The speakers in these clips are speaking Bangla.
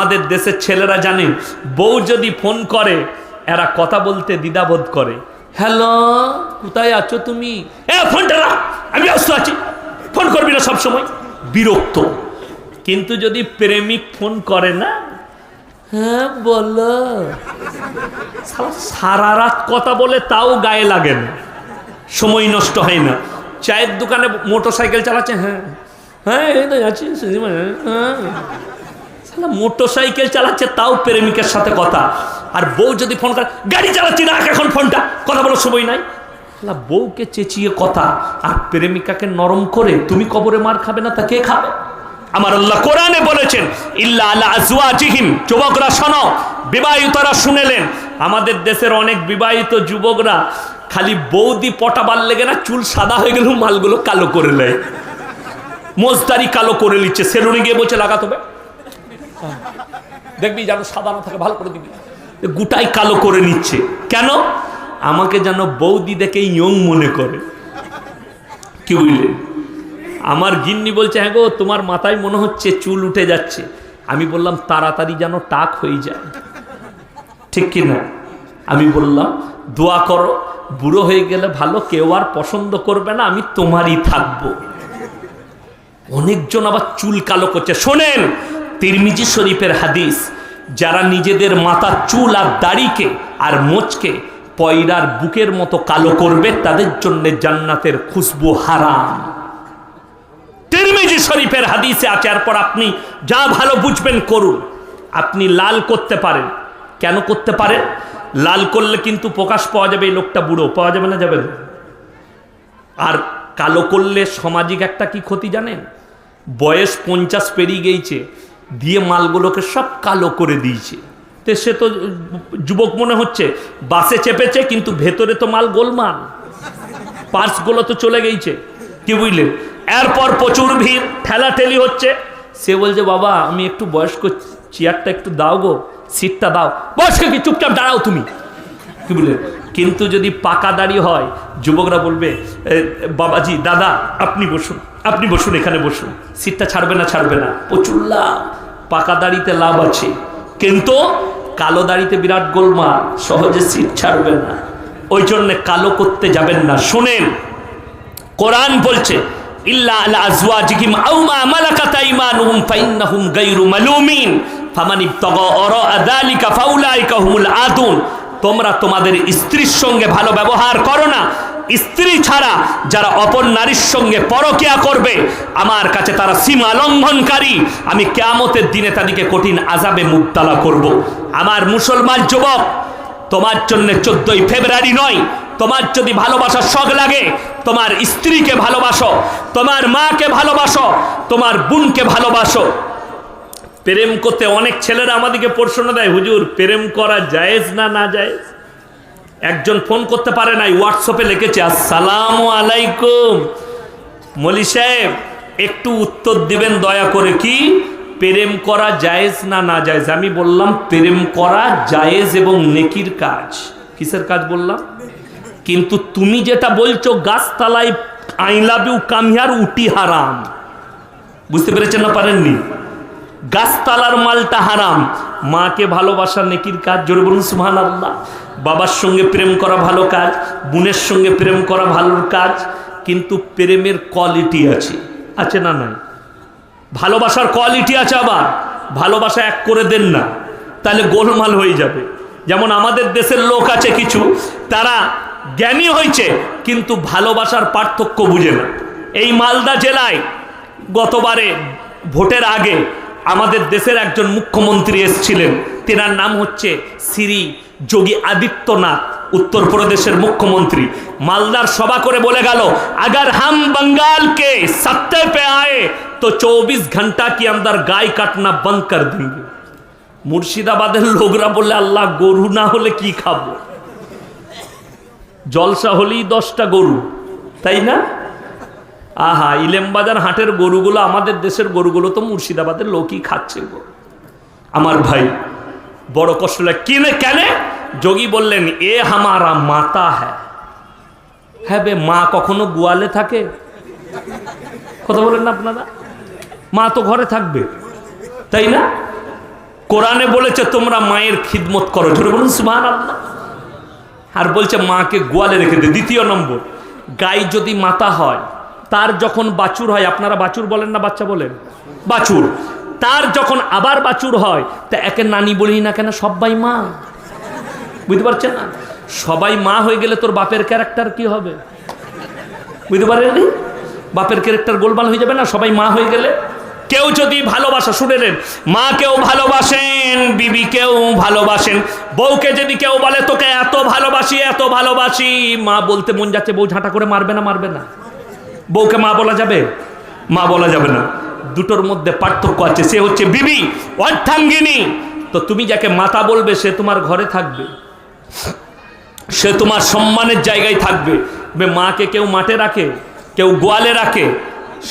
আমাদের দেশের ছেলেরা জানেন বউ যদি ফোন করে, এরা কথা বলতে দ্বিধাবোধ করে। হ্যালো, কোথায় আছো তুমি? ফোনটা আমি আছি, ফোন করবি না সবসময়। বিরক্ত। কিন্তু যদি প্রেমিক ফোন করে না হ্যাঁ বলো। সারা রাত কথা বলে তাও গায়ে লাগে না, সময় নষ্ট হয় না। চায়ের দোকানে মোটর সাইকেল চালাচ্ছে হ্যাঁ হ্যাঁ এই তো যাচ্ছি হ্যাঁ। মোটর সাইকেল চালাচ্ছে, তাও প্রেমিকের সাথে কথা। আর বউ যদি ফোন করে, গাড়ি চালাচ্ছি না এখন ফোনটা। কথা বলার সময় নাই। বউকে চেঁচিয়ে কথা, আর প্রেমিকাকে নরম করে, তুমি কবরে মার খাবে না, তা কে খাবে? আমার আল্লাহ কোরআনে বলেছেন, ইল্লা আলা আজওয়াজিহিম। যুবকরা, শোনো, বিবাহিতরা শুনেলেন, আমাদের দেশের অনেক বিবাহিত যুবকরা খালি বৌদি পটাবার লেগে না, চুল সাদা হয়ে গেলেও মালগুলো কালো করে নেয়। মোজদারি কালো করে নিচ্ছে, সেলুনে গিয়ে বলছে লাগাতে হবে দেখবি যেন সাদা না থাকে, ভালো করে দিবি। গুটাই কালো করে নিচ্ছে। কেন? আমাকে যেন বৌদি দেখে ইয়ং মনে করে। কি বুঝলেন আমার গিন্নি বলছে হ্যাঁ গো, তোমার মাথায় মনে হচ্ছে চুল উঠে যাচ্ছে। আমি বললাম, তাড়াতাড়ি যেন টাক হয়ে যায়। ঠিক কি না? আমি বললাম, দোয়া করো, বুড়ো হয়ে গেলে ভালো, কেউ আর পছন্দ করবে না, আমি তোমারই থাকব। অনেকজন আবার চুল কালো করছে। শোনেন তিরমিজি শরীফের হাদিস, যারা নিজেদের মাথার চুল আর দাড়িকে আর মোচকে পয়রার বুকের মতো কালো করবে, তাদের জন্য জান্নাতের খুশবু হারাম। তিরমিজি শরীফের হাদিসে আছে এরপর আপনি যা ভালো বুঝবেন করুন। আপনি লাল করতে পারেন। কেন করতে পারেন? লাল করলে কিন্তু প্রকাশ পাওয়া যাবে, এই লোকটা বুড়ো, পাওয়া যাবে না যাবে না? আর কালো করলে সামাজিক একটা কি ক্ষতি জানেন? বয়স পঞ্চাশ পেরিয়ে গেছে দিয়ে মালগুলোকে সব কালো করে দিয়েছে। তো সে তো যুবক মনে হচ্ছে, বাসে চেপেছে, কিন্তু ভেতরে তো মাল গোলমাল। পার্সগুলো তো চলে গেছে কি বুঝলেন? এরপর প্রচুর ভিড়, ঠেলাঠেলি হচ্ছে। সে বলছে, বাবা, আমি একটু বয়স্ক চেয়ারটা একটু দাও গো, সিটটা দাও। বয়স্ক কি? চুপচাপ দাঁড়াও তুমি। কি বললেন কিন্তু যদি পাকা দাড়ি হয়, যুবকরা বলবে বাবাজি, দাদা, আপনি বসুন আপনি বসুন, এখানে বসুন। সিটটা ছাড়বে না ছাড়বে না। প্রচুর লাভ। পাকা দাড়িতে লাভ আছে। কিন্তু কালো দাড়িতে বিরাট গোলমা সহজে সিট ছাড়বে না। ওই জন্যে কালো করতে যাবেন না। শোনেন, কোরআন বলছে তোমরা তোমাদের স্ত্রীর সঙ্গে ভালো ব্যবহার করো না। স্ত্রী ছাড়া যারা অপর নারীর সঙ্গে পরকিয়া করবে, আমার কাছে তারা সীমা লঙ্ঘনকারী। আমি কেয়ামতের দিনে তাদেরকে কঠিন আজাবে মুক্তালা করব। আমার মুসলমান যুবক, তোমার জন্য চোদ্দই ফেব্রুয়ারি নয়, তোমার যদি ভালোবাসার শখ লাগে, তোমার স্ত্রীকে ভালোবাসো, তোমার মাকে ভালোবাসো, তোমার বোনকে ভালোবাসো। প্রেম করতে অনেক ছেলেরা আমাদেরকে প্রশ্ন দেয়, হুজুর, প্রেম করা জায়েজ না না জায়েজ? একজন ফোন করতে পারে নাই, হোয়াটসঅ্যাপে লিখেছে, আসসালামু আলাইকুম। মলি সাহেব, একটু উত্তর দিবেন দয়া করে, কি? প্রেম করা জায়েজ না না জায়েজ? আমি বললাম, প্রেম করা জায়েজ এবং নেকির কাজ। কিসের কাজ বললাম? কিন্তু তুমি যেটা বলছো, গাছতলায় ইউ কামিয়ার উটি হারাম। বুঝতে পেরেছেন না পারেননি? গাছতলার মালটা হারাম। মাকে ভালোবাসা নেকির কাজ, জোরে বলুন সুহান আল্লাহ বাবার সঙ্গে প্রেম করা ভালো কাজ, বোনের সঙ্গে প্রেম করা ভালো কাজ, কিন্তু প্রেমের কোয়ালিটি আছে। আছে না নাই? ভালোবাসার কোয়ালিটি আছে আবার। ভালোবাসা এক করে দেন না, তাহলে গোলমাল হয়ে যাবে। যেমন আমাদের দেশের লোক আছে কিছু, তারা জ্ঞানী হয়েছে, কিন্তু ভালোবাসার পার্থক্য বুঝে না। এই মালদা জেলায় গতবারে ভোটের আগে আমাদের দেশের একজন মুখ্যমন্ত্রী এসেছিলেন। তেনার নাম হচ্ছে শ্রী যোগী আদিত্যনাথ, উত্তরপ্রদেশের মুখ্যমন্ত্রী। মালদার সভা করে বলে গেল, আগার হাম বঙ্গালকে সত্তে পে আয়ে, তো চৌবিশ ঘণ্টা কি আমরা গায়ে কাটনা বন্ধ কর দেবে মুর্শিদাবাদের লোকরা বলে, আল্লাহ, গরু না হলে কি খাব? জলসা হলেই দশটা গরু, তাই না? আহা, ইলেমবাজার হাটের গরুগুলো, আমাদের দেশের গরুগুলো তো মুর্শিদাবাদের লোকই খাচ্ছে গো। আমার ভাই, বড় কষ্ট লাগে কিনে, কেন? যোগী বললেন, এ হামারা মাতা হ্যাঁ হ্যাঁ বে, মা কখনো গোয়ালে থাকে? কথা বলেন না আপনারা? মা তো ঘরে থাকবে, তাই না? কোরআনে বলেছে, তোমরা মায়ের খিদমত করো। জোরে বলুন আল্লাহ আর বলছে, মাকে গোয়ালে রেখে দে। দ্বিতীয় নম্বর, গাই যদি মাতা হয় তার যখন বাছুর হয়, আপনারা বাছুর বলেন না বাচ্চা বলেন? বাছুর। তার যখন আবার বাছুর হয়, তা একে নানি বলি না কেন সবাই মা। বুঝতে পারছেন না? সবাই মা হয়ে গেলে তোর বাপের ক্যারেক্টার কি হবে? বুঝতে পারেননি বাপের ক্যারেক্টার গোলমাল হয়ে যাবে না? সবাই মা হয়ে গেলে কেউ যদি ভালোবাসা, শুনে নেন, মা কেউ ভালোবাসেন, বিবি কেউ ভালোবাসেন, বউকে যদি কেউ বলে, তোকে এত ভালোবাসি এত ভালোবাসি। মা বলতে মন যাচ্ছে, বউ ঝাঁটা করে মারবে না মারবে না। বউকে মা বলা যাবে? মা বলা যাবে না। দুটোর মধ্যে পার্থক্য আছে। সে হচ্ছে বিবি অর্থাঙ্গিনী তো তুমি যাকে মাতা বলবে, সে তোমার ঘরে থাকবে। সে তোমার সম্মানের জায়গায় থাকবে। মাকে কেউ মাঠে রাখে, কেউ গোয়ালে রাখে।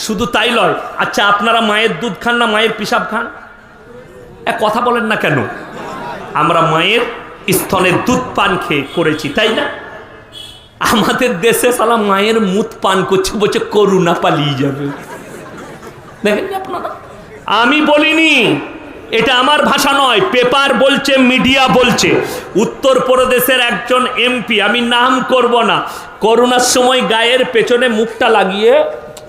শুধু তাই নয় আচ্ছা আপনারা মায়ের দুধ খান না মায়ের পিসাব খান? এক কথা বলেন না কেন? আমরা মায়ের স্তনের দুধ পান খেয়ে করেছি, তাই না? আমাদের দেশে সালা মায়ের মুত পান করছে বলছে করুণা পালিয়ে যাবে। দেখেননি আপনারা? আমি বলিনি, এটা আমার ভাষা নয়, পেপার বলছে, মিডিয়া বলছে। উত্তরপ্রদেশের একজন এমপি, আমি নাম করব না। করোনার সময় গায়ের পেছনে মুখটা লাগিয়ে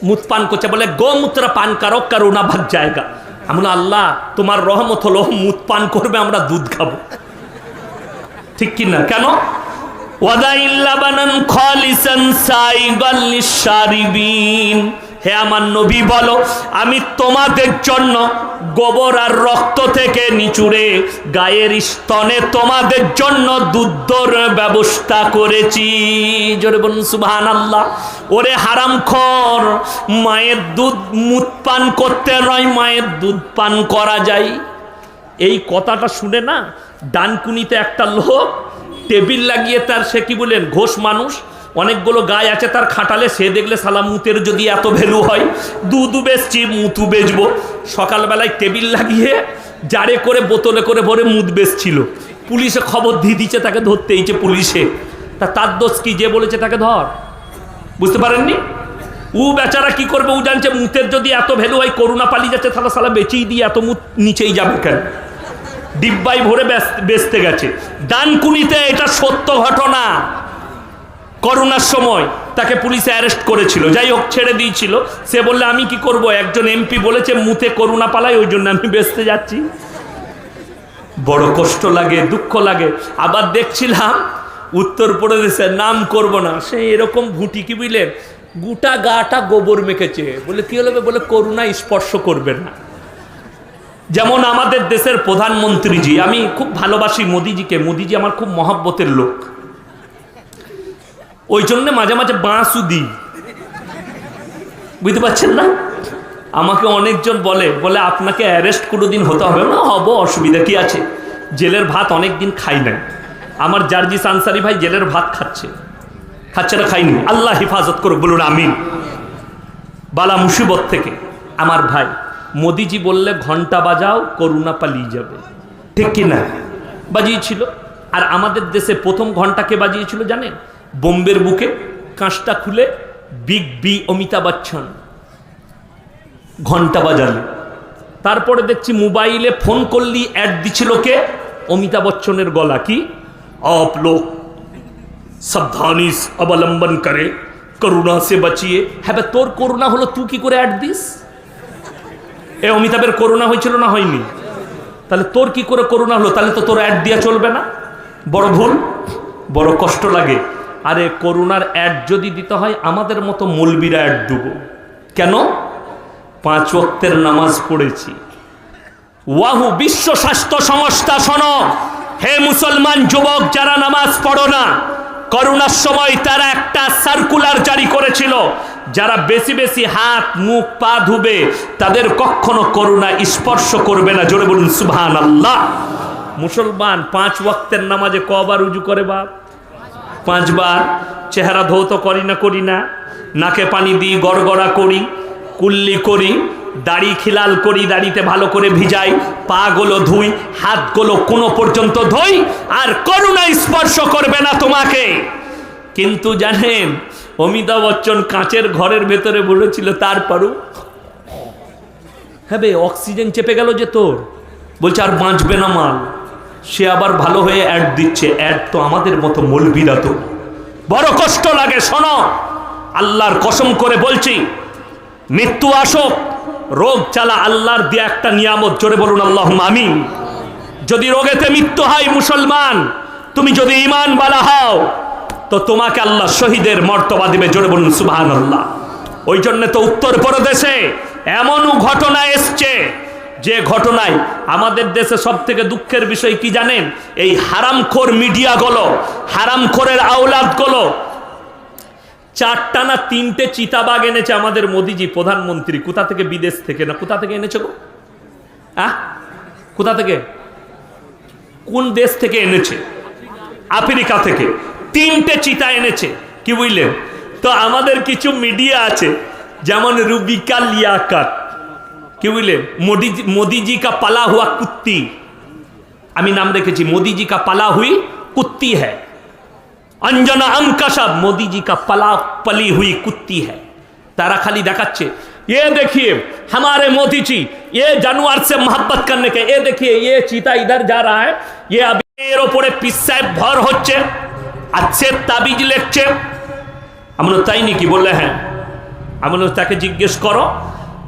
মুত পান করছে, বলে গোমূত্র পান কারও করোনা ভাগ জায়গা। আমরা আল্লাহ, তোমার রহমত হলো মুত পান করবে, আমরা দুধ খাব। ঠিক কি না কেন ওয়াদাইল্লাবানান খালিসান সাইগাল লিশারিবিন। হে আমার নবী বলো, আমি তোমাদের জন্য গোবর আর রক্ত থেকে নিচুড়ে গায়ের স্তনে তোমাদের জন্য দুধর ব্যবস্থা করেছি। জোরে বলুন সুবহান আল্লাহ ওরে হারাম খর, মায়ের দুধ মুত পান করতে নয়, মায়ের দুধ পান করা যায়। এই কথাটা শুনে না ডানকুনিতে একটা লোক টেবিল লাগিয়ে তার সে কি বলেন, ঘোষ মানুষ, অনেকগুলো গায়ে আছে তার খাটালে, সে দেখলে সালা মুতের যদি এত ভ্যালু হয় দুধ বেচছি, মুতু বেচবো। সকালবেলায় টেবিল লাগিয়ে জারে করে, বোতলে করে ভরে মুদ বেচছিল। পুলিশে খবর দিয়ে দিচ্ছে তাকে ধরতে এইছে পুলিশে। তা তার দোষ কি? যে বলেছে তাকে ধর। বুঝতে পারেননি? ও বেচারা কি করবে? ও জানছে মুতের যদি এত ভ্যালু হয় করোনা পালিয়ে যাচ্ছে, তাহলে সালা বেচেই দিয়ে এত মুত নিচেই যাবে কেন? ডিব্বাই ভরে বেচ- বেচতে গেছে। ডানকুনিতে এটা সত্য ঘটনা। করোনার সময় তাকে পুলিশে অ্যারেস্ট করেছিল। যাই হোক, ছেড়ে দিয়েছিল। সে বললে, আমি কি করব? একজন এমপি বলেছে, মুতে করোনা পালাই, ওই জন্য আমি বেচতে যাচ্ছি। বড় কষ্ট লাগে, দুঃখ লাগে। আবার দেখছিলাম উত্তরপ্রদেশের নাম করব না। সে এরকম ভুটি কি বুঝলেন? গোটা গাটা গোবর মেখেছে। বলে, কি হলো বলে করোনা স্পর্শ করবে না। যেমন আমাদের দেশের প্রধানমন্ত্রীজি, আমি খুব ভালোবাসি মোদিজিকে। মোদিজি আমার খুব মহাব্বতের লোক। ওই জন্য মাঝে মাঝে বাঁশও দিই। বুঝতে পারছেন না? আমাকে অনেকজন বলে বলে আপনাকে অ্যারেস্ট কোনো দিন হতে হবে? না, হব, অসুবিধা কি আছে? জেলের ভাত অনেক দিন খাই নাই। আমার জার্জিস আনসারি ভাই জেলের ভাত খাচ্ছে। খাচ্ছে না, খাইনি। আল্লাহ হেফাজত করুক, বলুন আমিন। বালা মুসিবত থেকে আমার ভাই। মোদিজি বললে ঘণ্টা বাজাও করুণা পালিয়ে যাবে। ঠিক কিনা? বাজিয়েছিল। আর আমাদের দেশে প্রথম ঘন্টাকে বাজিয়েছিল জানেন? বোম্বের বুকে কাঁচটা খুলে বিগ বি অমিতাভ বচ্চন। ঘণ্টা বাজালে। তারপরে দেখছি মোবাইলে ফোন করলি অ্যাড দিছিল কে? অমিতাভ বচ্চনের গলা। কি? আপ লোক সাবধানি অবলম্বন করে করুণা সে বাঁচিয়ে। হ্যাঁ তোর করুণা হলো তুই কি করে অ্যাড দিস? এ অমিতাভের করোনা হয়েছিল না হয়নি? তাহলে তোর কি করে করোনা হলো? তাহলে তো তোর অ্যাড দিয়া চলবে না? বড় ভুল, বড় কষ্ট লাগে। আরে করোনার অ্যাড যদি দিতে হয়, আমাদের মতো মলবিরা অ্যাড দেবো। কেন? পাঁচ ওয়াক্তের নামাজ পড়েছি। ওয়াহু বিশ্ব স্বাস্থ্য সংস্থা, শোনো। হে মুসলমান যুবক, যারা নামাজ পড়ো না করোনার সময় তারা একটা সার্কুলার জারি করেছিল। যারা বেশি বেশি হাত, মুখ, পা ধুবে, তাদের কখনো করোনা স্পর্শ করবে না। জোরে বলুন সুবহান আল্লাহ মুসলমান, পাঁচ ওয়াক্তের নামাজে কবার উজু করে বাপ? পাঁচবার। চেহারা ধৌত করি না করি না। নাকে পানি দিই, গড়গড়া করি, কুল্লি করি, দাড়ি খিলাল করি, দাড়িতে ভালো করে ভিজাই, পাগুলো ধুই, হাতগুলো কোনো পর্যন্ত ধুই, আর করুণা স্পর্শ করবে না তোমাকে। কিন্তু জানেন অমিতাভ বচ্চন কাঁচের ঘরের ভেতরে বলেছিল তারপরও হ্যাঁ বে, অক্সিজেন চেপে গেল যে তোর? বলছে, আর বাঁচবে না মাল। সে আবার ভালো হয়ে অ্যাড দিচ্ছে। অ্যাড তো আমাদের মতো মলবিরা তো। বড় কষ্ট লাগে, শোনো। আল্লাহর কসম করে বলছি, মৃত্যু আসুক, রোগ চালা আল্লাহর দিয়ে একটা নিয়ামত, জোরে বলুন আল্লাহ আমিন। যদি রোগেতে মৃত্যু হয় মুসলমান, তুমি যদি ইমান বালা হও তো তোমাকে আল্লাহ শহীদের মর্তবা দিবে, জোরে বলুন সুবাহান আল্লাহ ওই জন্য তো উত্তর প্রদেশে এমনও ঘটনা এসছে, যে ঘটনায় আমাদের দেশে সব থেকে দুঃখের বিষয় কি জানেন? এই হারামখোর মিডিয়াগুলো, হারামখোরের আওলাদগুলো চারটা না তিনটে চিতাবাগ এনেছে আমাদের মোদিজি, প্রধানমন্ত্রী। কোথা থেকে? বিদেশ থেকে না? কোথা থেকে এনেছে গো? আহ? কোথা থেকে? কোন দেশ থেকে এনেছে? আফ্রিকা থেকে। তিনটে চিতা এনেছে। কি বুঝলেন? তো আমাদের কিছু মিডিয়া আছে, যেমন রুবিকা লিয়াকাত। কি বুঝলেন? মোদিজি মোদিজি কা পালা হুয়া কুত্তি। আমি নাম রেখেছি, মোদিজি কা পালা হুই কুত্তি হ্যাঁ অঞ্জনা আমকাশা মোদিজি কা পালা পলি হুই কুত্তি হ্যাঁ তারা খালি দেখাচ্ছে, এ দেখিয়ে हमारे মোদিজি, এ ये সে से করলে करने के ये देखिए ये चीता इधर जा रहा है ওপরে পিসায় ভর হচ্ছে। সে তাবিজ লিখছে। আমি বললাম, তাই নাকি বললে হ্যাঁ? আমি তাকে জিজ্ঞেস করো।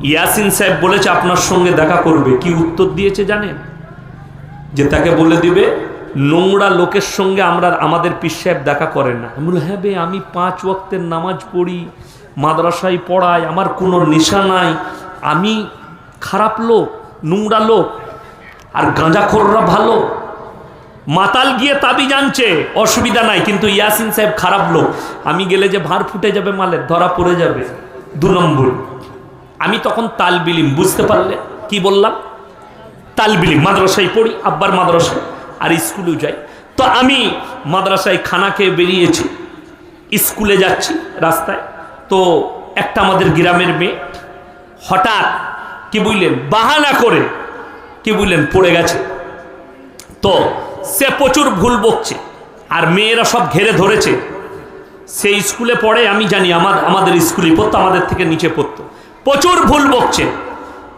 ইয়াসিন সাহেব বলেছে আপনার সঙ্গে দেখা করবে। কি উত্তর দিয়েছে জানেন? যে তাকে বলে দিবে নোংরা লোকের সঙ্গে আমরা আমাদের পীর সাহেব দেখা করেন না। আমি হ্যাঁ বে আমি পাঁচ ওয়াক্তের নামাজ পড়ি মাদ্রাসায় পড়াই আমার কোনো নেশা নাই। আমি খারাপ লোক নোংরা লোক আর গাঁজাখোররা ভালো। মাতাল গিয়ে তাবি জানছে, অসুবিধা নাই, কিন্তু ইয়াসিন সাহেব খারাপ লোক। আমি গেলে যে ভার ফুটে যাবে মালের, ধরা পড়ে যাবে। দু নম্বর, আমি তখন তাল বিলিম, বুঝতে পারলে? কি বললাম? তাল বিলিম, মাদ্রাসায় পড়ি, আব্বার মাদ্রাসায়, আর স্কুলেও যাই। তো আমি মাদ্রাসায় খানা খেয়ে বেরিয়েছি, স্কুলে যাচ্ছি রাস্তায়। তো একটা আমাদের গ্রামের মেয়ে হঠাৎ, কি বুঝলেন? বাহানা করে, কি বুঝলেন? পড়ে গেছে। তো সে প্রচুর ভুল বকছে আর মেয়েরা সব ঘেরে ধরেছে। সে স্কুলে পড়ে আমি জানি আমার আমাদের স্কুলে পড়তো আমাদের থেকে নিচে পড়তো। প্রচুর ভুল বকছে।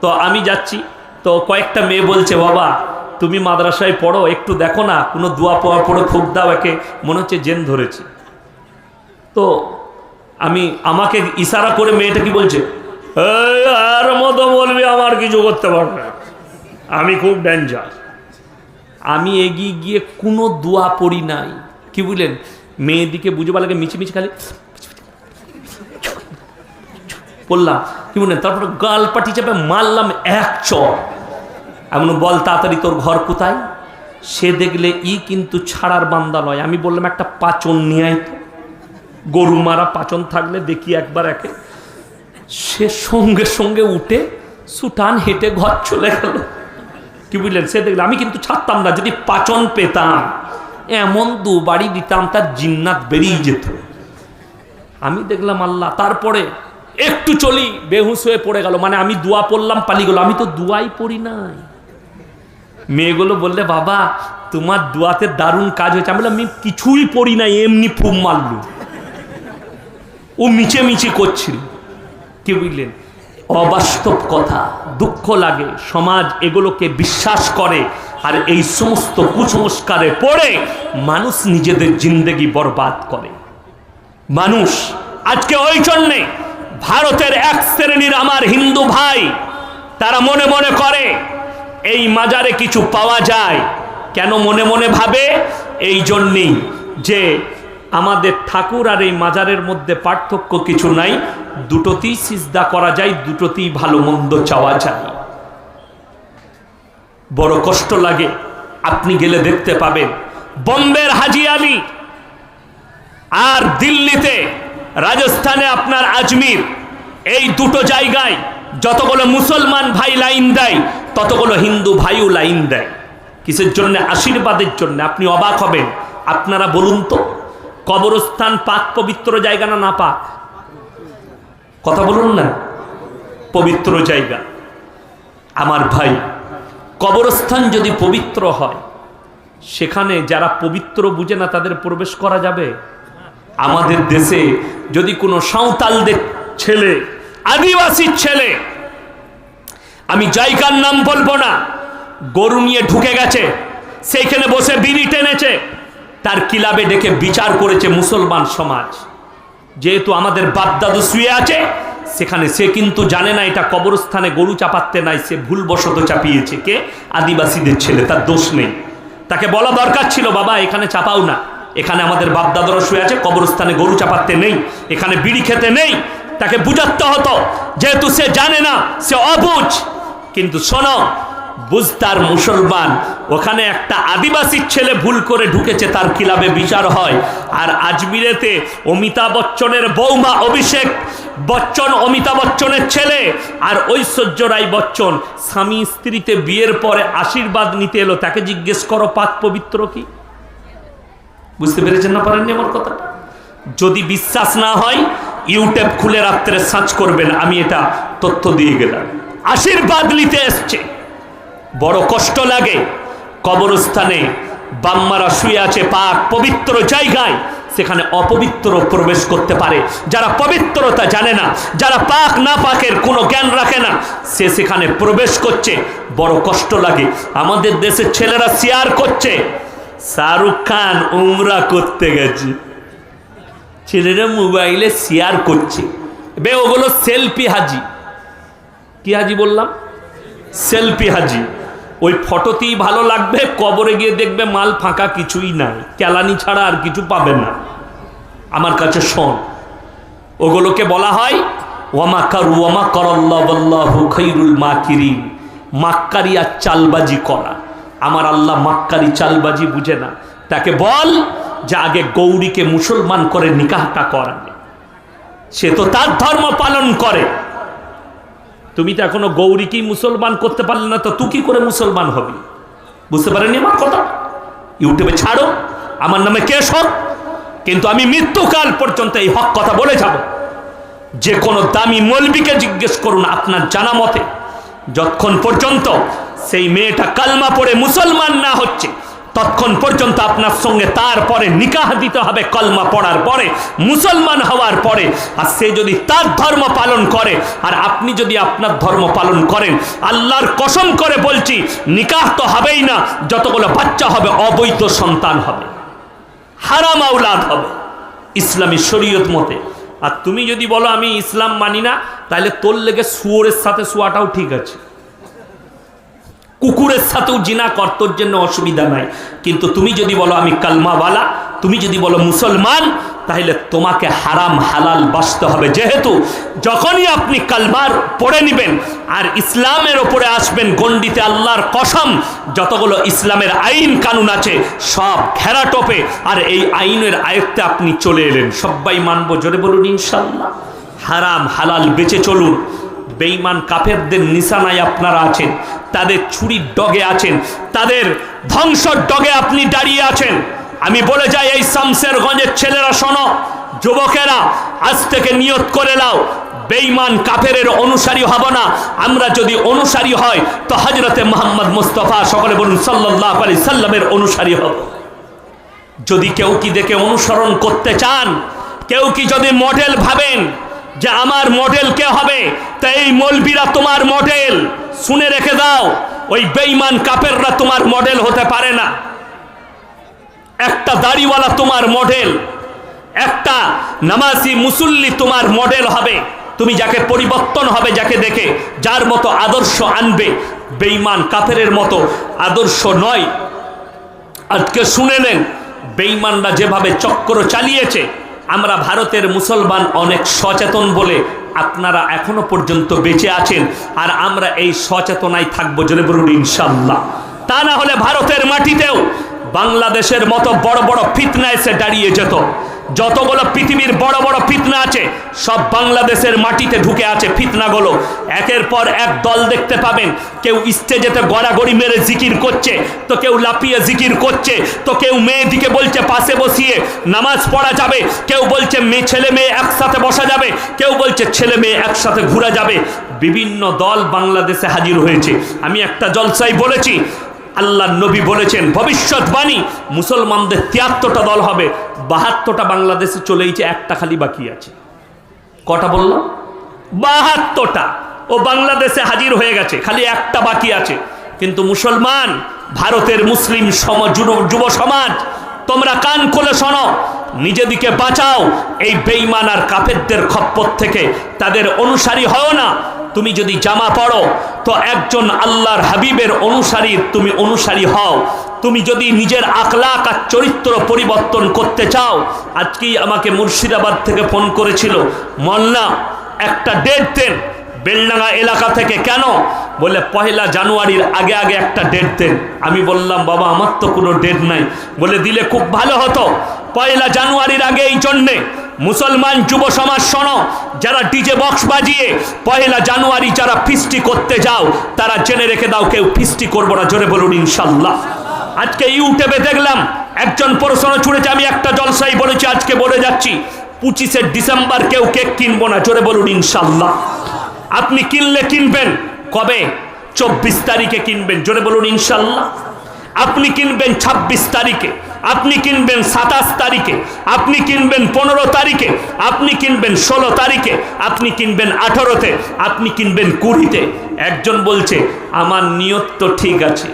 তো আমি যাচ্ছি তো কয়েকটা মেয়ে বলছে বাবা তুমি মাদ্রাসায় পড়ো একটু দেখো না কোনো দোয়া পোয়া পড়ো ফুক দাও একে। মনে হচ্ছে জেন ধরেছে। তো আমি আমাকে ইশারা করে মেয়েটা কি বলছে "এই, আর মতো বলবি আমার কিছু করতে পারবে। আমি খুব ডেঞ্জার আমি এগিয়ে গিয়ে কোনো দোয়া পড়ি নাই। কি বুঝলেন? মেয়েদিকে বুঝবা লাগে মিছিমিছি খালি। পড়লাম কি বললেন তারপরে গাল পাটি চাপে মারলাম এক চর। এমন বল তাড়াতাড়ি, তোর ঘর কোথায়? সে দেখলে ই কিন্তু ছাড়ার বান্দা নয়। আমি বললাম, একটা পাচন নিয়ে তো। গরু মারা পাচন থাকলে দেখি একবার একে। সে সঙ্গে সঙ্গে উঠে সুটান হেঁটে ঘর চলে গেল। কি বুঝলেন? সে দেখলে আমি কিন্তু ছাড়তাম না, যদি পাচন পেতাম, এমন দু বাড়ি দিতাম, তার জিন্নাত বেরিয়ে যেত। আমি দেখলাম, আল্লাহ, তারপরে একটু চলি, বেহুশ হয়ে পড়ে গেল। মানে আমি দোয়া পড়লাম, পালি গেল। আমি তো দুয়াই পড়ি নাই। মেয়েগুলো বললে, বাবা, তোমার দোয়াতে দারুণ কাজ হয়েছে। আমি বললাম, আমি কিছুই পড়ি নাই, এমনি ফুম মারলু। ও মিচে মিচে করছিল। কি বুঝলেন? অবাস্তব কথা। দুঃখ লাগে, সমাজ এগুলোকে বিশ্বাস করে আর এই সমস্ত কুসংস্কারে পড়ে মানুষ নিজেদের জিন্দেগি বরবাদ করে। মানুষ, আজকে ওই জন্যে ভারতের এক শ্রেণির আমার হিন্দু ভাই, তারা মনে মনে করে, এই মাজারে কিছু পাওয়া যায়। কেন মনে মনে ভাবে? এই জন্যেই যে আমাদের ঠাকুর আর এই মাজারের মধ্যে পার্থক্য কিছু নাই দুটোতেই সিজদা করা যায়, দুটোতেই ভালো মন্দ চাওয়া যায়। বড় কষ্ট লাগে, আপনি গেলে দেখতে পাবেন, বম্বের হাজি আলী আর দিল্লিতে, রাজস্থানে আপনার আজমির। এই দুটো জায়গায় যতগুলো মুসলমান ভাই লাইন দেয়, ততগুলো হিন্দু ভাইও লাইন দেয়। কিসের জন্য? আশীর্বাদের জন্য। আপনি অবাক হবেন। আপনারা বলুন তো, কবরস্থান পাক পবিত্র জায়গা না না পাক? কথা বলুন না। পবিত্র জায়গা। আমার ভাই, কবরস্থান যদি পবিত্র হয়, সেখানে যারা পবিত্র বুঝে না তাদের প্রবেশ করা যাবে? আমাদের দেশে যদি কোনো সাঁওতালদের ছেলে আদিবাসীর ছেলে, আমি জায়গার নাম বলব না, গরু নিয়ে ঢুকে গেছে, সেইখানে বসে বিড়ি টেনেছে, তার কিলাবে ডেকে বিচার করেছে মুসলমান সমাজ। যেহেতু আমাদের বাপদাদু শুয়ে আছে, সেখানে সে কিন্তু জানে না এটা কবরস্থানে গরু চাপাতে নাই, সে ভুলবশত চাপিয়েছে। কে? আদিবাসীদের ছেলে, তার দোষ নেই। তাকে বলা দরকার ছিল, বাবা, এখানে চাপাও না। এখানে আমাদের বাপদাদরা শুয়ে আছে, কবরস্থানে গরু চাপাতে নেই, এখানে বিড়ি খেতে নেই। তাকে বুঝাতে হতো, যেহেতু সে জানে না, সে অবুঝ। কিন্তু শোনো বুঝতার মুসলমান, ওখানে একটা আদিবাসীর ছেলে ভুল করে ঢুকেছে, তার কিলাবে বিচার হয়। আর আজমিরেতে অমিতাভ বচ্চনের বৌমা অভিষেক বচ্চন, অমিতাভ বচ্চনের ছেলে আর ঐশ্বর্য রায় বচ্চন। স্বামী স্ত্রীতে বিয়ের পরে আশীর্বাদ নিতে এলো, তাকে জিজ্ঞেস করো, পাক পবিত্র কি? বুঝতে পেরেছেন না পারেননি আমার কথা যদি বিশ্বাস না হয়, ইউটিউব খুলে রাত্রে সার্চ করবেন, আমি এটা তথ্য দিয়ে গেলাম। আশীর্বাদ নিতে এসছে। বড় কষ্ট লাগে। কবরস্থানে বাম্মারা শুয়ে আছে পাক পবিত্র জায়গায়। সেখানে অপবিত্র প্রবেশ করতে পারে। যারা পবিত্রতা জানে না, যারা পাক না পাকের কোনো জ্ঞান রাখে না, সে সেখানে প্রবেশ করছে। বড় কষ্ট লাগে। আমাদের দেশের ছেলেরা শেয়ার করছে, শাহরুখ খান উমরা করতে গেছে। ছেলেরা মোবাইলে শেয়ার করছে। বে, ওগুলো সেলফি হাজি। কি হাজি বললাম? সেলফি হাজি। ওই ফটোতেই ভালো লাগবে, কবরে গিয়ে দেখবে মাল ফাঁকা কিছুই নাই, কেলানি ছাড়া আর কিছু পাবে না। আমার কাছে শোন, ওগুলোকে বলা হয়, ওয়ামা কার মাক্কারি আর চালবাজি করা। আমার আল্লাহ মাক্কারি চালবাজি বুঝে না। তাকে বল যে আগে গৌরীকে মুসলমান করে নিকাহটা করাবে। সে তো তার ধর্ম পালন করে। তুমি তো এখনও গৌরীকেই মুসলমান করতে পারলে না, তো তুই কি করে মুসলমান হবি? বুঝতে পারেনি আমার কথা? ইউটিউবে ছাড়ো, আমার নামে কেস হোক কিন্তু আমি মৃত্যুকাল পর্যন্ত এই হক কথা বলে যাব। যে কোনো দামি মলবিকে জিজ্ঞেস করুন আপনার জানা মতে, যতক্ষণ পর্যন্ত সেই মেয়েটা কালমা পড়ে মুসলমান না হচ্ছে ততক্ষণ পর্যন্ত আপনার সঙ্গে তারপরে নিকাহ দিতে হবে, কলমা পড়ার পরে, মুসলমান হওয়ার পরে। আর সে যদি তার ধর্ম পালন করে, আর আপনি যদি আপনার ধর্ম পালন করেন, আল্লাহর কসম করে বলছি, নিকাহ তো হবেই না, যতগুলো বাচ্চা হবে, অবৈধ সন্তান হবে। হারাম আউলাদ হবে, ইসলামী শরীয়ত মতে। আর তুমি যদি বলো, আমি ইসলাম মানি না, তাহলে তোর লেগে শুয়োরের সাথে শোয়াটাও ঠিক আছে। কুকুরের সাথেও জিনা কর্তর জন্য অসুবিধা নাই। কিন্তু তুমি যদি বলো আমি কালমাওয়ালা, তুমি যদি বলো মুসলমান, তাহলে তোমাকে হারাম, হালাল বাঁচতে হবে। যেহেতু যখনই আপনি কালমার পড়ে নেবেন, আর ইসলামের ওপরে আসবেন গণ্ডিতে আল্লাহর কসম, যতগুলো ইসলামের আইন কানুন আছে, সব ঘেরা টোপে, আর এই আইনের আয়ত্তে আপনি চলে এলেন। সবাই মানবো, জোরে বলুন ইনশাল্লাহ। হারাম, হালাল বেঁচে চলুন। বেঈমান কাফেরদের নিশানায় আপনারা আছেন, তাদের ছুরির ডগে আছেন, তাদের ধ্বংসর ডগে আপনি দাঁড়িয়ে আছেন। আমি বলে যাই, এই শামসেরগঞ্জের ছেলেরা শোনো, যুবকেরা, আজ থেকে নিয়ত করে নাও, বেঈমান কাফেরের অনুসারী হব না। আমরা যদি অনুসারী হয়, তো হজরতে মোহাম্মদ মুস্তফা, সকলে বলুন সাল্লাহ আলি সাল্লামের অনুসারী হব। যদি কেউ কি দেখে অনুসরণ করতে চান, কেউ কি যদি মডেল ভাবেন যে আমার মডেল কে হবে? তা এই মলবিরা তোমার মডেল শুনে রেখে দাও, ওই বেইমান কাপেররা তোমার মডেল হতে পারে না। একটা দাড়িওয়ালা তোমার মডেল একটা নামাজি মুসল্লি তোমার মডেল হবে। তুমি যাকে পরিবর্তন হবে, যাকে দেখে যার মতো আদর্শ আনবে বেইমান কাফেরের মতো আদর্শ নয়। আজকে শুনে নেন বেইমানরা যেভাবে চক্র চালিয়েছে আমরা ভারতের মুসলমান অনেক সচেতন বলে আপনারা এখনও পর্যন্ত বেঁচে আছেন, আর আমরা এই সচেতনায় থাকব জোরে বলুন ইনশাল্লাহ তা না হলে ভারতের মাটিতেও বাংলাদেশের মতো বড় বড় ফিতনা এসে দাঁড়িয়ে যেত। যতগুলো পৃথিবীর বড় বড় ফিতনা আছে, সব বাংলাদেশের মাটিতে ঢুকে আছে ফিতনাগুলো। একের পর এক দল দেখতে পাবেন, কেউ স্টেজেতে গড়াগড়ি মেরে জিকির করছে, তো কেউ লাপিয়ে জিকির করছে, তো কেউ মেয়ে দিকে বলছে পাশে বসিয়ে নামাজ পড়া যাবে, কেউ বলছে মেয়ে, ছেলে মেয়ে একসাথে বসা যাবে, কেউ বলছে ছেলে মেয়ে একসাথে ঘোরা যাবে। বিভিন্ন দল বাংলাদেশে হাজির হয়েছে। আমি একটা জলসাই বলেছি আল্লাহ নবী বলেছেন, ভবিষ্যৎবাণী। মুসলমানদের তিয়াত্তরটা দল হবে, বাহাত্তরটা বাংলাদেশে চলেইছে একটা খালি বাকি আছে। কটা বললাম? বাহাত্তরটা। ও বাংলাদেশে হাজির হয়ে গেছে, খালি একটা বাকি আছে। কিন্তু মুসলমান, ভারতের মুসলিম যুব- সমাজ, তোমরা কান খুলে শোনো, নিজেদিকে বাঁচাও, এই বেইমান আর কাফেরদের খপ্পর থেকে তাদের অনুসারী হও না। তুমি যদি জামা পড়ো, তো একজন আল্লাহর হাবিবের অনুসারীর তুমি অনুসারী হও। তুমি যদি নিজের আকলাক আর চরিত্র পরিবর্তন করতে চাও, আজকেই আমাকে মুর্শিদাবাদ থেকে ফোন করেছিল, মল্লা, একটা ডেট দেন, বেলডাঙ্গা এলাকা থেকে কেন? বলে পয়লা জানুয়ারির আগে আগে একটা ডেট দেন। আমি বললাম, বাবা, আমার তো কোনো ডেট নাই। বলে, দিলে খুব ভালো হতো। পয়লা জানুয়ারির আগে এই জন্যে মুসলমান যুব সমাজ শোনো, যারা ডিজে বক্স বাজিয়ে পয়লা জানুয়ারি যারা ফিস্টি করতে যাও, তারা জেনে রেখে দাও কেউ ফিস্টি করব না, জোরে বলুন ইনশাল্লাহ। আজকে ইউটিউবে দেখলাম, একজন প্রশ্ন ছুড়েছে, আমি একটা জলসাই বলেছি, আজকে বলে যাচ্ছি, পঁচিশে ডিসেম্বর কেউ কেক কিনবো না, জোরে বলুন ইনশাল্লাহ। আপনি কিনলে কিনবেন, কবে? চব্বিশ তারিখে কিনবেন, জোরে বলুন ইনশাল্লাহ। আপনি কিনবেন ২৬ তারিখে আপনি কিনবেন সাতাশ তারিখে, আপনি কিনবেন পনেরো তারিখে, আপনি কিনবেন ষোলো তারিখে, আপনি কিনবেন আঠারোতে, আপনি কিনবেন কুড়িতে। একজন বলছে, আমার নিয়ত তো ঠিক আছে।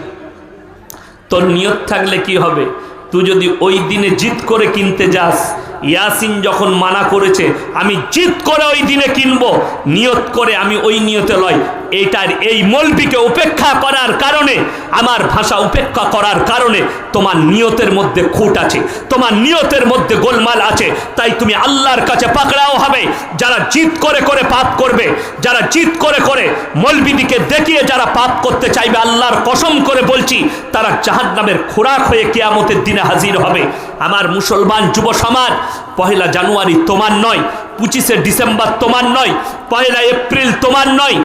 তোর নিয়ত থাকলে কি হবে? তুই যদি ওই দিনে জিত করে কিনতে যাস। ইয়াসিন যখন মানা করেছে, আমি জিত করে ওই দিনে কিনবো। নিয়ত করে আমি ওই নিয়তে লয়। এইটার এই মলবিকে উপেক্ষা করার কারণে, আমার ভাষা উপেক্ষা করার কারণে তোমার নিয়তের মধ্যে খুঁট আছে, তোমার নিয়তের মধ্যে গোলমাল আছে। তাই তুমি আল্লাহর কাছে পাকড়াও হবে। যারা জিত করে করে পাপ করবে, যারা জিত করে করে মলবিদিকে দেখিয়ে যারা পাপ করতে চাইবে, আল্লাহর কসম করে বলছি, তারা জাহান্নামের খোরাক হয়ে কেয়ামতের দিনে হাজির হবে। আমার মুসলমান যুব সমাজ, পহেলা জানুয়ারি তোমার নয়, পঁচিশে ডিসেম্বর তোমার নয় পয়লা এপ্রিল তোমার নয়।